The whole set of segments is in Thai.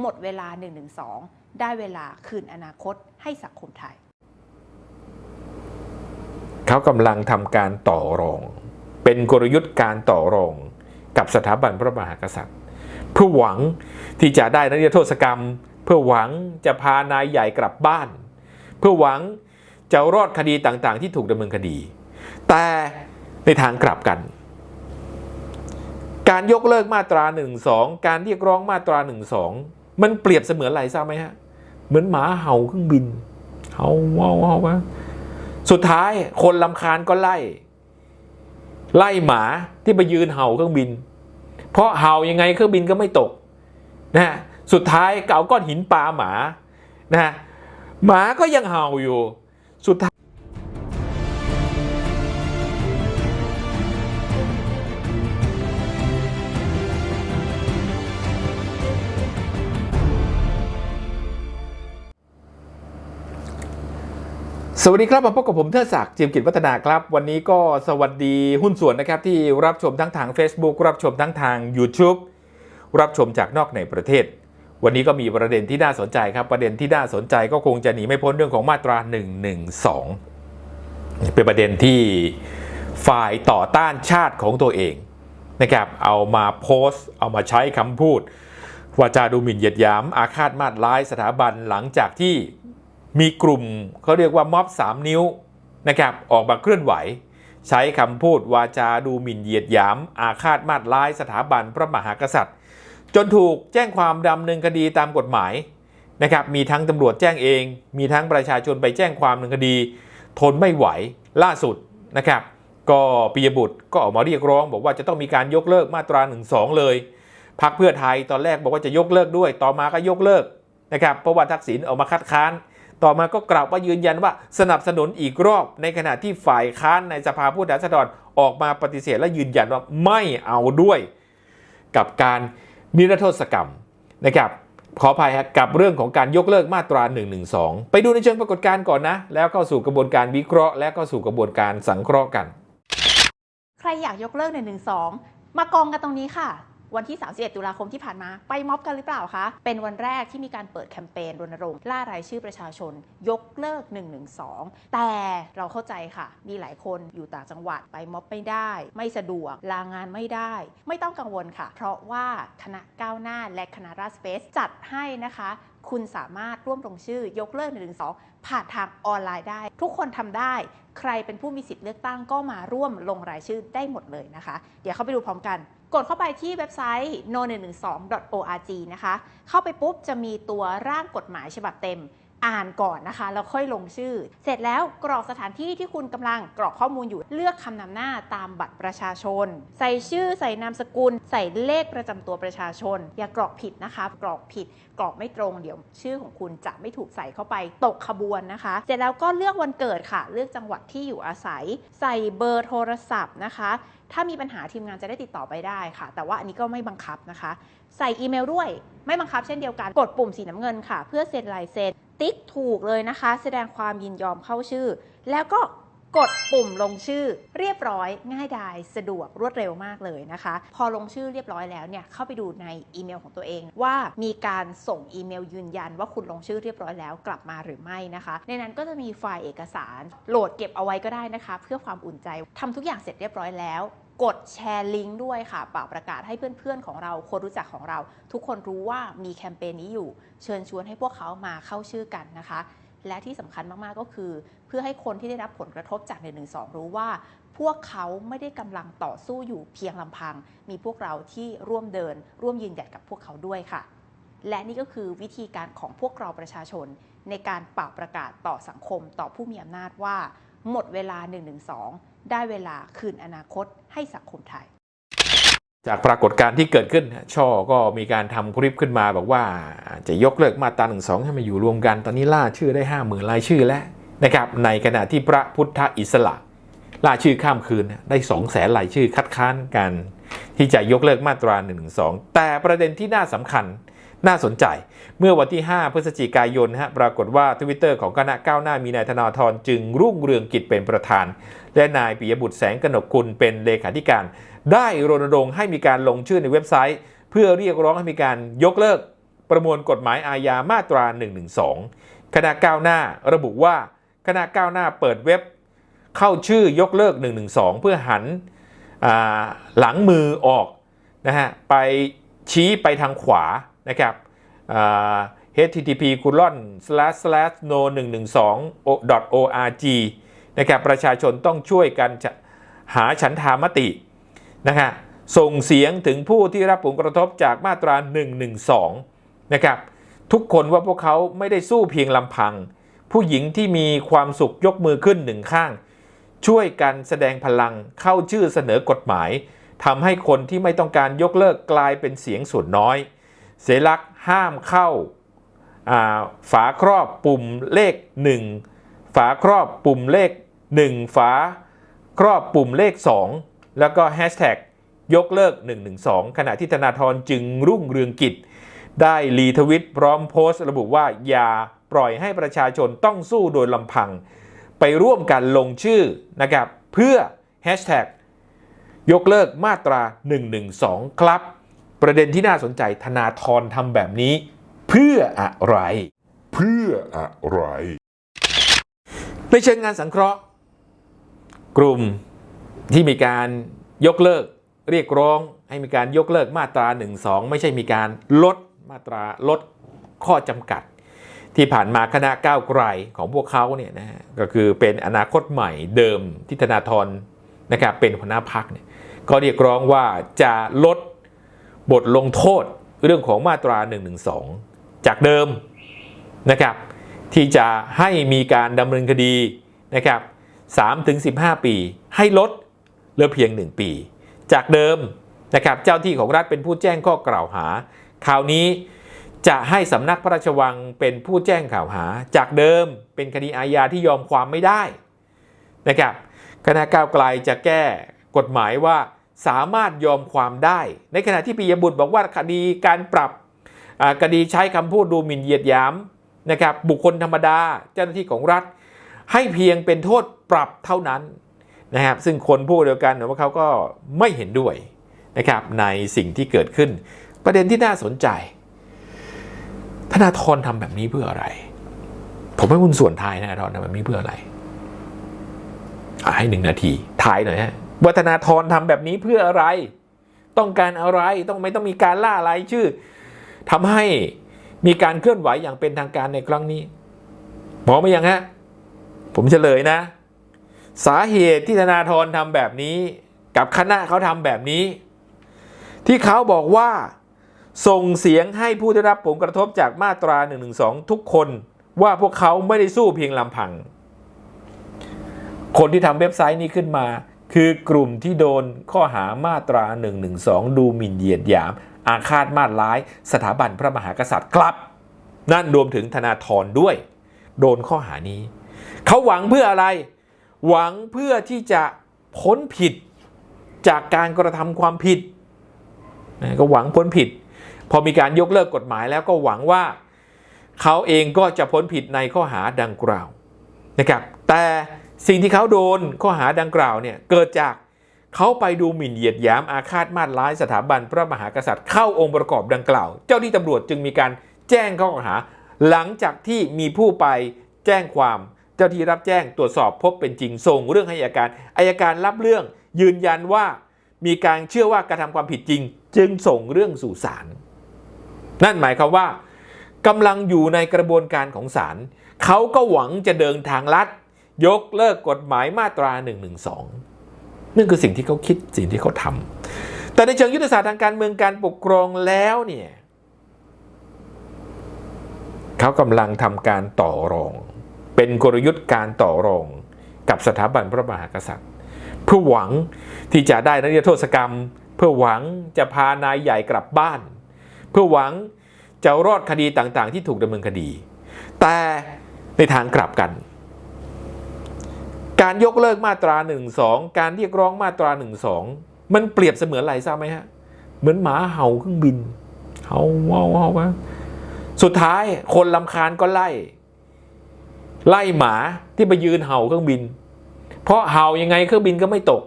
หมดเวลา 112 ได้เวลาคืนอนาคตให้สังคมไทย เขากำลังทำการต่อรอง เป็นกลยุทธ์การต่อรอง กับสถาบันพระมหากษัตริย์ เพื่อหวังที่จะได้นักโทษกรรม เพื่อหวังจะพานายใหญ่กลับบ้าน เพื่อหวังจะรอดคดีต่างๆ ที่ถูกดำเนินคดี แต่ในทางกลับกันการยกเลิกมาตรา1นึการเรียกร้องมาตรา1นึ มันเปรียบเสมือนอะไรทราบไหมฮะ เหมือนหมาเห่าเครื่องบิน เห่าเห่าเห่าสุดท้ายคนลำคาญก็ไล่ ไล่หมาที่ไปยืนเห่าเครื่องบิน เพราะเห่ายังไงเครื่องบินก็ไม่ตกนะฮะสุดท้ายเก่าก้อนหินปลาหมานะฮะหมาก็ยังเห่าอยู่ สวัสดีครับมาพบกับผมเทิดศักดิ์จียมกิจวัฒนาครับ วันนี้ก็สวัสดีหุ้นส่วนนะครับที่รับชมทั้งทาง Facebook รับชมทั้งทาง YouTube รับชมจากนอกในประเทศ วันนี้ก็มีประเด็นที่น่าสนใจครับ ประเด็นที่น่าสนใจก็คงจะหนีไม่พ้นเรื่องของมาตรา 112 เป็นประเด็นที่ฝ่ายต่อต้านชาติของตัวเองนะครับเอามาโพสต์ เอามาใช้คำพูดวาจาดูหมิ่นเหยียดหยามอาฆาตมาตร้ายสถาบันหลังจากที่ มีกลุ่มเขาเรียกว่าม็อบ 3 นิ้วนะครับออกมาเคลื่อนไหว ใช้คำพูดวาจาดูหมิ่นเหยียดหยาม อาฆาตมาตร้ายสถาบันพระมหากษัตริย์ จนถูกแจ้งความดำเนินคดีตามกฎหมายนะครับมีทั้งตำรวจแจ้งเอง มีทั้งประชาชนไปแจ้งความดำเนินคดี ทนไม่ไหวล่าสุดนะครับก็ปิยบุตรก็ออกมาเรียกร้อง บอกว่าจะต้องมีการยกเลิกมาตรา1นึเลยพักเพื่อไทยตอนแรกบอกว่าจะยกเลิกด้วย ต่อมาก็ยกเลิกนะครับเพราะว่าทักษิณออกมาคัดค้าน ต่อมาก็กล่าวว่ายืนยันว่าสนับสนุนอีกรอบ ในขณะที่ฝ่ายค้านในสภาผู้แทนราษฎรออกมาปฏิเสธและยืนยันว่าไม่เอาด้วย กับการนิรโทษกรรมนะครับขออภัยกับเรื่องของการยกเลิกมาตรา 112 ไปดูในเชิงปรากฏการณ์ก่อนนะ แล้วเข้าสู่กระบวนการวิเคราะห์ และก็สู่กระบวนการสังเคราะห์กัน ใครอยากยกเลิก 112 มากองกันตรงนี้ค่ะ วันที่ 31 ตุลาคมที่ผ่านมา ไปม็อบกันหรือเปล่าคะ เป็นวันแรกที่มีการเปิดแคมเปญรณรงค์ล่ารายชื่อประชาชน ยกเลิก 112 แต่เราเข้าใจค่ะ มีหลายคนอยู่ต่างจังหวัดไปม็อบไม่ได้ ไม่สะดวก ลางานไม่ได้ ไม่ต้องกังวลค่ะ เพราะว่าคณะก้าวหน้าและคณะราษฎรสเปซจัดให้นะคะ คุณสามารถร่วมลงชื่อยกเลิก112ผ่านทางออนไลน์ได้ ทุกคนทำได้ ใครเป็นผู้มีสิทธิ์เลือกตั้งก็มาร่วมลงรายชื่อได้หมดเลยนะคะ เดี๋ยวเข้าไปดูพร้อมกัน กดเข้าไปที่เว็บไซต์ no112.org นะคะ เข้าไปปุ๊บจะมีตัวร่างกฎหมายฉบับเต็ม อ่านก่อนนะคะแล้วค่อยลงชื่อ เสร็จแล้วกรอกสถานที่ที่คุณกำลังกรอกข้อมูลอยู่เลือกคำนำหน้าตามบัตรประชาชน ใส่ชื่อใส่นามสกุล ใส่เลขประจำตัวประชาชน อย่ากรอกผิดนะคะ กรอกผิด กรอกไม่ตรงเดี๋ยวชื่อของคุณจะไม่ถูกใส่เข้าไปตกขบวนนะคะ เสร็จแล้วก็เลือกวันเกิดค่ะ เลือกจังหวัดที่อยู่อาศัย ใส่เบอร์โทรศัพท์นะคะ ถ้ามีปัญหาทีมงานจะได้ติดต่อไปได้ค่ะ แต่ว่าอันนี้ก็ไม่บังคับนะคะ ใส่อีเมลด้วยไม่บังคับเช่นเดียวกันกดปุ่มสีน้ำเงินค่ะ เพื่อเซ็นลายเซ็น ติ๊กถูกเลยนะคะ แสดงความยินยอมเข้าชื่อ แล้วก็กดปุ่มลงชื่อเรียบร้อยง่ายดายสะดวกรวดเร็วมากเลยนะคะ พอลงชื่อเรียบร้อยแล้วเนี่ยเข้าไปดูในอีเมลของตัวเอง ว่ามีการส่งอีเมลยืนยันว่าคุณลงชื่อเรียบร้อยแล้วกลับมาหรือไม่นะคะ ในนั้นก็จะมีไฟล์เอกสาร โหลดเก็บเอาไว้ก็ได้นะคะ เพื่อความอุ่นใจทำทุกอย่างเสร็จเรียบร้อยแล้ว กดแชร์ลิงก์ด้วยค่ะเป่าประกาศให้เพื่อนๆของเราคนรู้จักของเรา ทุกคนรู้ว่ามีแคมเปญนี้อยู่ เชิญชวนให้พวกเขามาเข้าชื่อกันนะคะ และที่สำคัญมากๆก็คือ เพื่อให้คนที่ได้รับผลกระทบจาก112รู้ว่า พวกเขาไม่ได้กำลังต่อสู้อยู่เพียงลำพัง มีพวกเราที่ร่วมเดิน ร่วมยืนหยัดกับพวกเขาด้วยค่ะ และนี่ก็คือวิธีการของพวกเราประชาชน ในการเป่าประกาศต่อสังคมต่อผู้มีอำนาจว่า หมดเวลา112 ได้เวลาคืนอนาคตให้สังคมไทย จากปรากฏการณ์ที่เกิดขึ้น ช่อก็มีการทำคลิปขึ้นมาบอกว่าจะยกเลิกมาตราหนึ่งสองให้มาอยู่รวมกัน ตอนนี้ล่าชื่อได้ห้าหมื่นรายชื่อแล้วนะครับ ในขณะที่พระพุทธอิสระล่าชื่อข้ามคืนได้สองแสนรายชื่อคัดค้านกัน ที่จะยกเลิกมาตรา1นึแต่ประเด็นที่น่าสำคัญ น่าสนใจ เมื่อวันที่ 5 พฤศจิกายนฮะปรากฏว่าทวิตเตอร์ของคณะก้าวหน้ามีนายธนาธรจึงรุ่งเรืองกิจเป็นประธาน และนายปิยบุตรแสงกนกกุลเป็นเลขาธิการ ได้รณรงค์ให้มีการลงชื่อในเว็บไซต์ เพื่อเรียกร้องให้มีการยกเลิก ประมวลกฎหมายอาญามาตรา 112 คณะก้าวหน้าระบุว่าคณะก้าวหน้าเปิดเว็บ เข้าชื่อยกเลิก 112 เพื่อหันหลังมือออกนะฮะไปชี้ไปทางขวา นะครับ http colon slash slash no 112 org นะครับประชาชนต้องช่วยกันหาฉันทามตินะฮะส่งเสียงถึงผู้ที่รับผลกระทบจากมาตรา 112 นะครับ ทุกคนว่าพวกเขาไม่ได้สู้เพียงลำพัง ผู้หญิงที่มีความสุขยกมือขึ้นหนึ่งข้าง ช่วยกันแสดงพลังเข้าชื่อเสนอกฎหมายทำให้คนที่ไม่ต้องการยกเลิกกลายเป็นเสียงส่วนน้อย เสลักห้ามเข้าฝาครอบปุ่มเลข 1 ฝาครอบปุ่มเลข 1 ฝาครอบปุ่มเลข 2 แล้วก็แฮชแท็กยกเลิก 112 ขณะที่ธนาธรจึงรุ่งเรืองกิจ ได้รีทวิตพร้อมโพสต์ระบุว่า อย่าปล่อยให้ประชาชนต้องสู้โดยลำพัง ไปร่วมกันลงชื่อนะครับ เพื่อแฮชแท็กยกเลิกมาตรา 112 ครับ ประเด็นที่น่าสนใจธนาธรทำแบบนี้ เพื่ออะไร เพื่ออะไรในเชิงงานสังเคราะห์ กลุ่มที่มีการยกเลิก เรียกร้องให้มีการยกเลิกมาตรา 1 2 ไม่ใช่มีการลดมาตราลดข้อจำกัด ที่ผ่านมาคณะก้าวไกลของพวกเขาเนี่ยนะฮะก็คือเป็นอนาคตใหม่เดิมที่ธนาธรนะครับเป็นหัวหน้าพักเนี่ยก็เรียกร้องว่าจะลด บทลงโทษเรื่องของมาตรา 112 จากเดิมนะครับ ที่จะให้มีการดำเนินคดีนะครับ3ถึง15 ปี ให้ลดเหลือเพียง 1 ปี จากเดิมนะครับเจ้าที่ของรัฐเป็นผู้แจ้งข้อกล่าวหา คราวนี้จะให้สำนักพระราชวังเป็นผู้แจ้งกล่าวหา จากเดิมเป็นคดีอาญาที่ยอมความไม่ได้นะครับคณะก้าวไกลจะแก้กฎหมายว่า สามารถยอมความได้ ในขณะที่ปิยบุตรบอกว่าคดีการปรับคดีใช้คำพูดดูหมิ่นเหยียดหยามนะครับบุคคลธรรมดาเจ้าหน้าที่ของรัฐ ให้เพียงเป็นโทษปรับเท่านั้นนะครับซึ่งคนพูดเดียวกันว่าเขาก็ไม่เห็นด้วยนะครับในสิ่งที่เกิดขึ้น ประเด็นที่น่าสนใจ ธนาธรทำแบบนี้เพื่ออะไร ผมให้คุณส่วนทายธนาธรทำแบบนี้เพื่ออะไรให้หนึ่งนาทีทายหน่อยฮะ ว่าธนาธรทำแบบนี้เพื่ออะไร ต้องการอะไรต้องไม่ต้องมีการล่าอะไรายชื่อทำให้มีการเคลื่อนไหวอย่างเป็นทางการในครั้งนี้หมอไม่ยังฮะผมเฉลยนะ สาเหตุที่ธนาธรทำแบบนี้ กับคณะเขาทำแบบนี้ ที่เขาบอกว่าส่งเสียงให้ผู้ได้รับผลกระทบจากมาตรา1นึทุกคนว่าพวกเขาไม่ได้สู้เพียงลำพัง คนที่ทำเว็บไซต์นี้ขึ้นมา คือกลุ่มที่โดนข้อหามาตรา1นึดูหมิ่นเหยียดหยาม อาฆาตมาตร้าย สถาบันพระมหากษัตริย์ครับ นั่นรวมถึงธนาธรด้วย โดนข้อหานี้ เขาหวังเพื่ออะไร หวังเพื่อที่จะพ้นผิดจากการกระทำความผิดนะก็หวังพ้นผิด พอมีการยกเลิกกฎหมายแล้วก็หวังว่าเขาเองก็จะพ้นผิดในข้อหาดังกล่าวนะครับ แต่ สิ่งที่เขาโดนข้อหาดังกล่าวเนี่ยเกิดจากเขาไปดูหมิ่นเหยียดหยามอาฆาตมาตร้ายสถาบันพระมหากษัตริย์เข้าองค์ประกอบดังกล่าว เจ้าที่ตำรวจจึงมีการแจ้งข้อกล่าวหา หลังจากที่มีผู้ไปแจ้งความเจ้าที่รับแจ้งตรวจสอบพบเป็นจริงส่งเรื่องให้อัยการอายการรับเรื่องยืนยันว่ามีการเชื่อว่ากระทำความผิดจริง จึงส่งเรื่องสู่ศาลนั่นหมายความว่ากำลังอยู่ในกระบวนการของศาลเขาก็หวังจะเดินทางลัด ยกเลิกกฎหมายมาตรา1นึนั่นคือสิ่งที่เขาคิดสิ่งที่เขาทำแต่ในเชิงยุทธศาสตร์ทางการเมืองการปกครองแล้วเนี่ยเขากำลังทำการต่อรอง เป็นกลยุทธ์การต่อรองกับสถาบันพระมหากษัตริย์ เพื่อหวังที่จะได้นักโทษกรรม เพื่อหวังจะพานายใหญ่กลับบ้าน เพื่อหวังจะรอดคดีต่างๆ ที่ถูกดำเนินคดี แต่ในทางกลับกัน การยกเลิกมาตรา1นึการเรียกร้องมาตรา1นึมันเปรียบเสมือนอะไรทราบไหมฮะ เหมือนหมาเห่าเครื่องบิน เห่าเห่าเห่ามาสุดท้ายคนลำคาญก็ไล่ ไล่หมาที่ไปยืนเห่าเครื่องบิน เพราะเห่ายังไงเครื่องบินก็ไม่ตก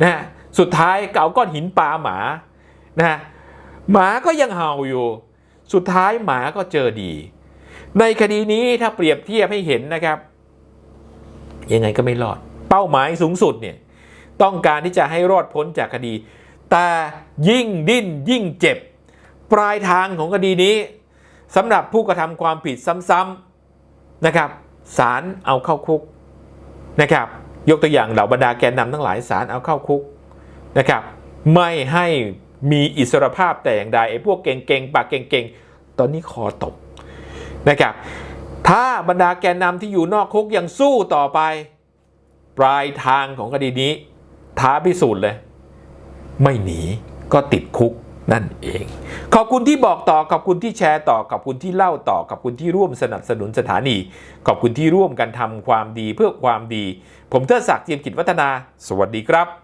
นะฮะสุดท้ายเก่าก้อนหินปาหมานะหมาก็ยังเห่าอยู่ สุดท้ายหมาก็เจอดี ในคดีนี้ถ้าเปรียบเทียบให้เห็นนะครับ ยังไงก็ไม่รอด เป้าหมายสูงสุดเนี่ยต้องการที่จะให้รอดพ้นจากคดี แต่ยิ่งดิ้นยิ่งเจ็บ ปลายทางของคดีนี้สำหรับผู้กระทำความผิดซ้ำๆนะครับศาลเอาเข้าคุกนะครับยกตัวอย่างเหล่าบรรดาแกนนำทั้งหลายศาลเอาเข้าคุกนะครับไม่ให้มีอิสรภาพแต่อย่างใดไอ้พวกเก่งๆปากเก่งๆ ตอนนี้คอตกนะครับ ถ้าบรรดาแกนนำที่อยู่นอกคุกยังสู้ต่อไป ปลายทางของคดีนี้ ท้าพิสูจน์เลย ไม่หนีก็ติดคุกนั่นเอง ขอบคุณที่บอกต่อ ขอบคุณที่แชร์ต่อ ขอบคุณที่เล่าต่อ ขอบคุณที่ร่วมสนับสนุนสถานี ขอบคุณที่ร่วมกันทำความดีเพื่อความดี ผมเทิดศักดิ์เจียมกิจวัฒนา สวัสดีครับ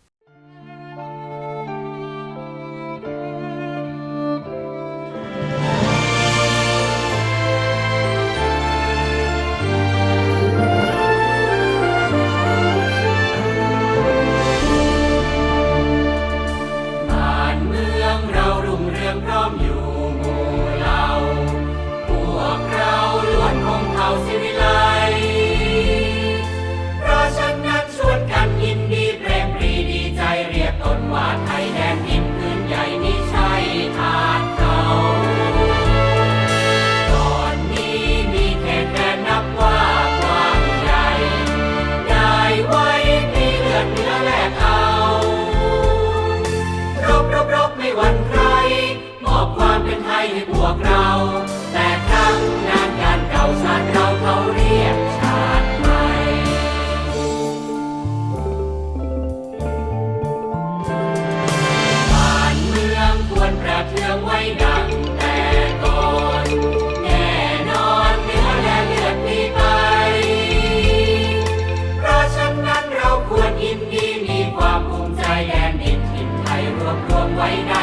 Why not?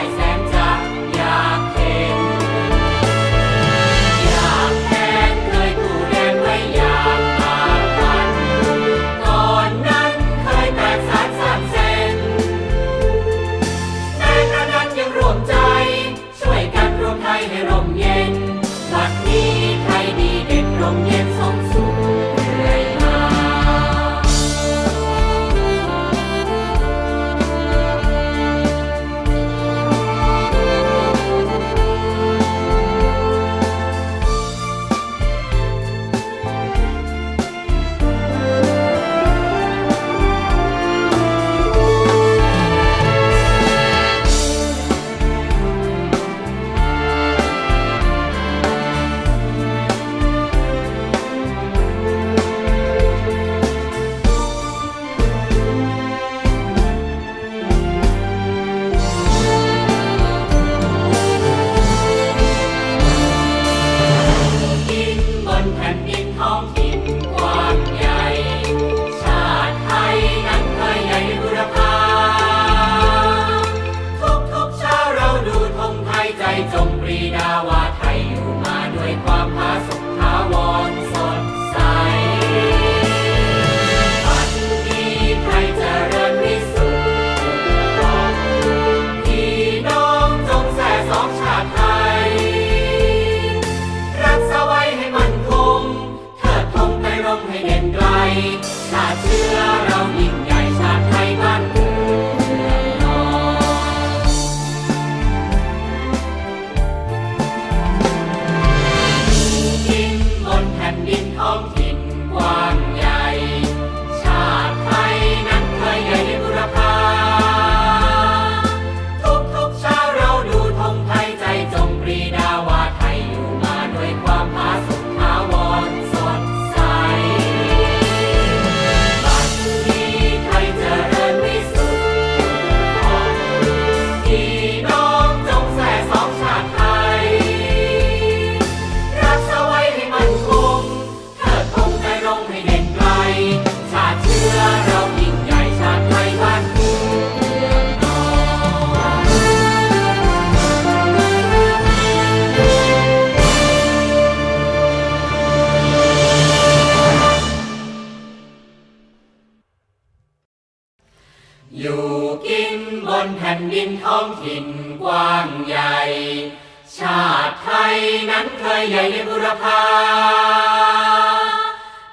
อยู่กินบนแผ่นดินท้องถิ่นกว้างใหญ่ ชาติไทยนั้นเคยใหญ่ในบุรพา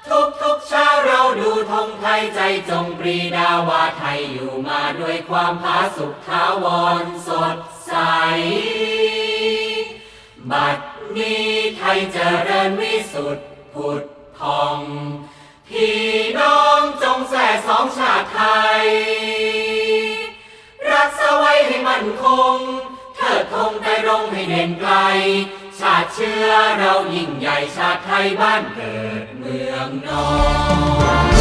ทุกทุกชาเราดูธงไทยใจจงปรีดาว่าไทยอยู่มาด้วยความผาสุกทาวรสดใส บัดนี้ไทยเจริญวิสุทธิ์ผุด นไกล ชาติเชื้อเรายิ่งใหญ่ชาติไทยบ้านเกิดเมืองนอน